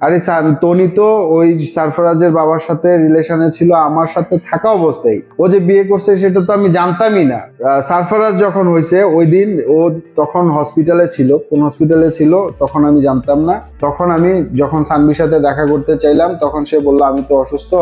আরে তনি তো ওই সারফরাজের বাবার সাথে রিলেশনে ছিল আমার সাথে থাকা অবস্থায়। ও যে বিয়ে করছে সেটা তো আমি জানতামই না। সারফরাজ যখন হয়েছে ওই দিন ও তখন হসপিটালে ছিল কোন হসপিটালে ছিল তখন আমি জানতাম না। তখন আমি যখন সানবির সাথে দেখা করতে চাইলাম তখন সে বলল আমি তো অসুস্থ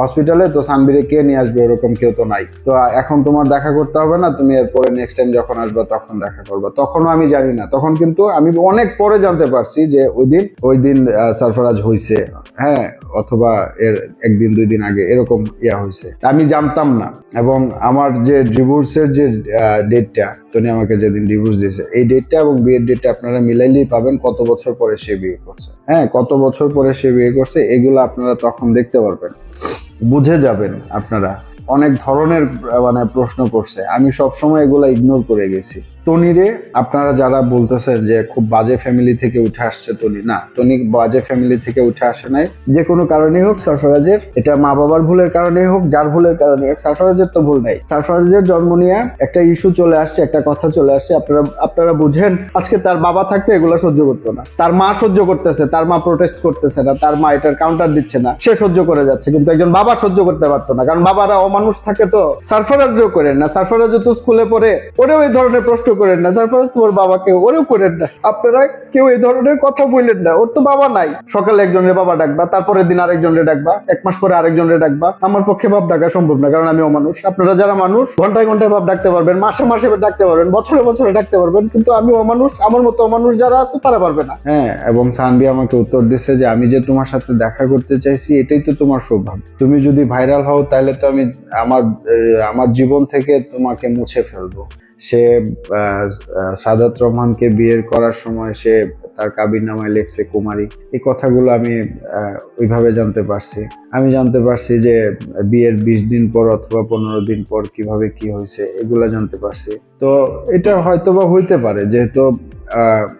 হসপিটালে তো সানবিরে কে নিয়ে আসবে? ওরকম কেউ তো নাই। তো এখন তোমার দেখা করতে হবে না তুমি এরপরে নেক্সট টাইম যখন আসবে তখন দেখা করবে। তখনও আমি জানি না। তখন কিন্তু আমি অনেক পরে জানতে পারছি যে ওই দিন ওই দিন আহ, সারফরাজ হয়েছে হ্যাঁ অথবা এর একদিন, দুই দিন আগে এরকম ইয়া হয়েছে আমি জানতাম না। এবং আমার যে ডিভোর্সের যে ডেটটা তনি আমাকে যেদিন ডিভোর্স দিয়েছে, এই ডেটটা এবং বিয়ের ডেটটা আপনারা মিলাইলেই পাবেন কত বছর পরে সে বিয়ে করছে। হ্যাঁ কত বছর পরে সে বিয়ে করছে, এগুলো আপনারা তখন দেখতে পারবেন। বুঝে যাবেন আপনারা। অনেক ধরনের মানে প্রশ্ন করছে। আমি সবসময় এগুলো ইগনোর করে গেছি। তনিরে আপনারা যারা বলতেছেন যে খুব বাজে ফ্যামিলি থেকে উঠে আসছে তনি, না, তনি বাজে ফ্যামিলি থেকে উঠে আসে নাই। যে কোনো কারণেই হোক, সারফরাজের, এটা মা বাবার ভুলের কারণেই হোক, যার ভুলের কারণে হোক, সারফরাজের তো ভুল নাই। সারফরাজের জন্ম নিয়ে একটা ইস্যু চলে আসছে, একটা কথা চলে আসছে, আপনারা আপনারা বুঝেন, আজকে তার বাবা থাকতে এগুলো সহ্য করতো না। তার মা সহ্য করতেছে, তার মা প্রোটেস্ট করতেছে না, তার মা এটার কাউন্টার দিচ্ছে না, সে সহ্য করে যাচ্ছে, কিন্তু একজন বাবা সহ্য করতে পারতো না, কারণ বাবারা অমানুষ থাকে তো, সারফরাজও করেন না, সারফরাজও তো স্কুলে পড়ে, ওরেও এই ধরনের প্রশ্ন করেন না সারফরাজ তোমার বাবাকে ওরেও করেন না। আপনারা কেউ এই ধরনের কথা বললেন না, ওর তো বাবা নাই। সকালে একজনের বাবা ডাকবা, তারপরের দিন আরেকজনের ডাকবা, এক মাস পরে আরেকজনের ডাকবা। আমার পক্ষে বাপ ডাকা সম্ভব না, কারণ আমি অমানুষ। আপনারা যারা মানুষ, ঘন্টায় ঘন্টায় বাপ ডাকতে পারবেন, মাসে মাসে ডাকতে পারবেন, বছরে বছরে ডাকতে পারবেন, কিন্তু আমি অমানুষ, আমার মতো অমানুষ যারা আছে, তারা পারবে না। হ্যাঁ এবং সানবি আমাকে উত্তর দিচ্ছে যে আমি যে তোমার সাথে দেখা করতে চাইছি, এটাই তো তোমার সৌভাগ্য। তুমি যদি ভাইরাল হও, তাহলে তো আমি আমার আমার জীবন থেকে তোমাকে মুছে ফেলব। সে সাদাত রহমানকে বিয়ের করার সময় সে তার কাবির নামায় লেখছে কুমারী। এই কথাগুলো আমি ওইভাবে জানতে পারছি। আমি জানতে পারছি যে বিয়ের বিশ দিন পর অথবা পনেরো দিন পর কীভাবে কি হয়েছে, এগুলা জানতে পারছি। তো এটা হয়তো বা হইতে পারে, যেহেতু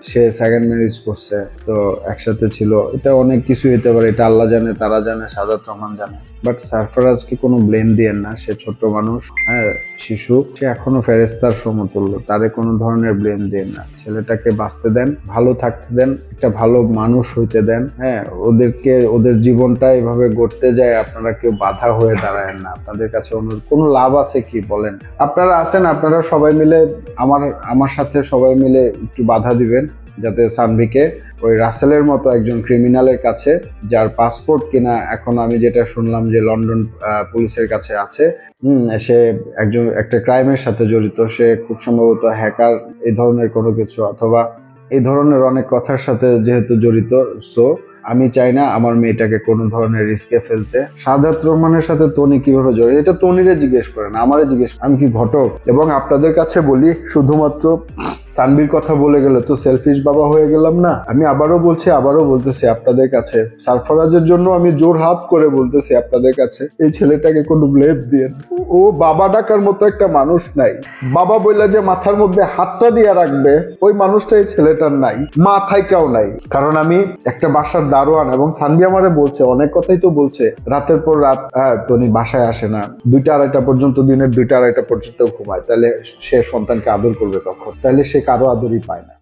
সে সেকেন্ড ম্যারেজ করছে, তো একসাথে ছিল। এটা অনেক কিছু হতে পারে। এটা আল্লাহ জানে, তারা জানে, সাদাত রহমান জানে। বাট সারফরাজকে কোনো ব্লেম দিয়েন না। সে ছোট মানুষ হ্যাঁ শিশু। সে এখনও ফেরেস্তার সমতুল্য। তারে কোনো ধরনের ব্লেম দেন না। ছেলেটাকে বাঁচতে দেন, ভালো থাকতে দেন, একটা ভালো মানুষ হইতে দেন হ্যাঁ। ওদেরকে, ওদের জীবনটা এভাবে গড়তে যায়, আপনারা কেউ বাধা হয়ে দাঁড়ায় না। আপনাদের কাছে অনুরোধ, কোনো লাভ আছে কি? বলেন। আপনারা আছেন, আপনারা সবাই মিলে, আমার আমার সাথে সবাই মিলে একটু বাধা দিবেন যাতে সানভিকে ওই রাসেলের মতো একজন ক্রিমিনালের কাছে, যার পাসপোর্ট কিনা এখন আমি যেটা শুনলাম যে লন্ডন পুলিশের কাছে আছে সে একজন, একটা ক্রাইমের সাথে জড়িত, সে খুব সম্ভবত হ্যাকার, এই ধরনের কোনো কিছু, অথবা এই ধরনের অনেক কথার সাথে যেহেতু জড়িত সো আমি চাই না আমার মেয়েটাকে কোনো ধরনের রিস্কে ফেলতে। সাদাত রহমানের সাথে তনি কীভাবে জড়িত? এটা তনিরে জিজ্ঞেস করেন, আমারে জিজ্ঞেস আমি কি ঘটক? এবং আপনাদের কাছে বলি, শুধুমাত্র সানবির কথা বলে গেলে তো সেলফিশ বাবা হয়ে গেলাম না। আমি আবারও বলছি, আবারও বলতেছি আপনাদের কাছে। সারফরাজের জন্য আমি জোর হাত করে বলতেছি আপনাদের কাছে, এই ছেলেটাকে কোনো ব্লেম দিয়ে ও বাবা ডাকার মতো একটা মানুষ নাই। বাবা বললে যে মাথার মধ্যে হাতটা দিয়ে রাখবে, ওই মানুষটা এই ছেলেটার নাই মা থাইকাও নাই। কারণ আমি একটা বাসার দারোয়ান এবং সানবি আমারে বলছে, অনেক কথাই তো বলছে, রাতের পর রাত হ্যাঁ তনি বাসায় আসে না। দুইটা আড়াইটা পর্যন্ত, দিনের দুইটা আড়াইটা পর্যন্ত ঘুমায়। তাহলে সে সন্তানকে আদর করবে তখন তাহলে সে কারও আদরই পায় না।